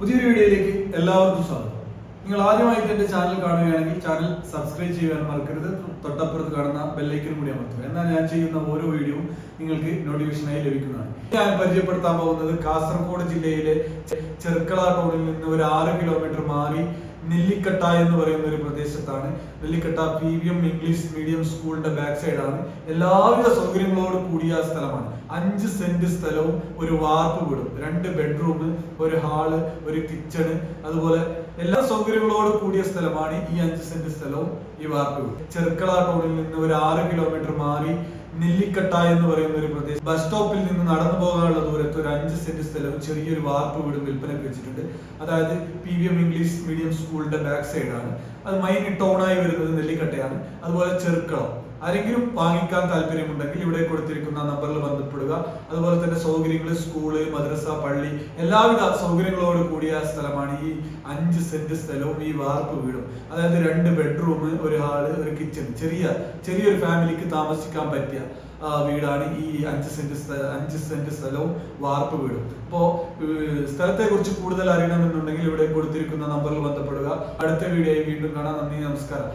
പുതിയൊരു വീഡിയോയിലേക്ക് എല്ലാവർക്കും സ്വാഗതം. നിങ്ങൾ ആദ്യമായിട്ട് എന്റെ ചാനൽ കാണുകയാണെങ്കിൽ ചാനൽ സബ്സ്ക്രൈബ് ചെയ്യാൻ മറക്കരുത്. തൊട്ടപ്പുറത്ത് കാണുന്ന ബെല്ലൈക്കനും കൂടി അമർത്തുക. എന്നാൽ ഞാൻ ചെയ്യുന്ന ഓരോ വീഡിയോയും നിങ്ങൾക്ക് നോട്ടിഫിക്കേഷനായി ലഭിക്കുന്നതാണ്. ഞാൻ പരിചയപ്പെടുത്താൻ പോകുന്നത് കാസർഗോഡ് ജില്ലയിലെ ചെർക്കള ടൗണിൽ നിന്ന് ഒരു ആറ് കിലോമീറ്റർ മാറി നെല്ലിക്കട്ട എന്ന് പറയുന്ന ഒരു പ്രദേശത്താണ്. Nellikatta P V M English medium സ്കൂളിന്റെ ബാക്ക് സൈഡാണ് എല്ലാവിധ സൗകര്യങ്ങളോട് കൂടിയ സ്ഥലമാണ്. അഞ്ച് സെന്റ് സ്ഥലവും ഒരു വാർപ്പ് വീടും. രണ്ട് ബെഡ്റൂം ഒരു ഹാൾ ഒരു കിച്ചണ് അതുപോലെ എല്ലാ സൗകര്യങ്ങളോട് കൂടിയ സ്ഥലമാണ് ഈ അഞ്ച് സെന്റ് സ്ഥലവും ഈ വാർപ്പ് വീട്. ചെർക്കള ടൗണിൽ നിന്ന് ഒരു ആറ് കിലോമീറ്റർ മാറി നെല്ലിക്കട്ട എന്ന് പറയുന്ന ഒരു പ്രദേശം. ബസ് സ്റ്റോപ്പിൽ നിന്ന് നടന്നു പോകാനുള്ള ദൂരത്ത് ഒരു അഞ്ച് സെന്റ് സ്ഥലവും ചെറിയൊരു വാർപ്പ് വീടും വിൽപ്പനയ്ക്ക് വെച്ചിട്ടുണ്ട്. അതായത് P V M English medium സ്കൂളിന്റെ ബാക്ക് സൈഡാണ് അത് മൈൻ ടൗൺ ആയി വരുന്നത് നെല്ലിക്കട്ടയാണ് അതുപോലെ ചെറുക്കളം ആരെങ്കിലും വാങ്ങിക്കാൻ താല്പര്യമുണ്ടെങ്കിൽ ഇവിടെ കൊടുത്തിരിക്കുന്ന നമ്പറിൽ ബന്ധപ്പെടുക. അതുപോലെ തന്നെ സൗകര്യങ്ങൾ സ്കൂൾ മദ്രസ പള്ളി എല്ലാവിധ സൗകര്യങ്ങളോട് കൂടിയ സ്ഥലമാണ് ഈ അഞ്ച് സെന്റ് സ്ഥലവും ഈ വാർപ്പ് വീടും. അതായത് രണ്ട് ബെഡ്റൂം ഒരു ഹാൾ ഒരു കിച്ചൺ ചെറിയ ചെറിയൊരു ഫാമിലിക്ക് താമസിക്കാൻ പറ്റിയ വീടാണ് ഈ അഞ്ച് സെന്റ് അഞ്ച് സെന്റ് സ്ഥലവും വാർപ്പ് വീടും. അപ്പോ സ്ഥലത്തെ കുറിച്ച് കൂടുതൽ അറിയണമെന്നുണ്ടെങ്കിൽ ഇവിടെ കൊടുത്തിരിക്കുന്ന നമ്പറിൽ ബന്ധപ്പെടുക. അടുത്ത വീഡിയോയിൽ വീണ്ടും കാണാം. നന്ദി നമസ്കാരം.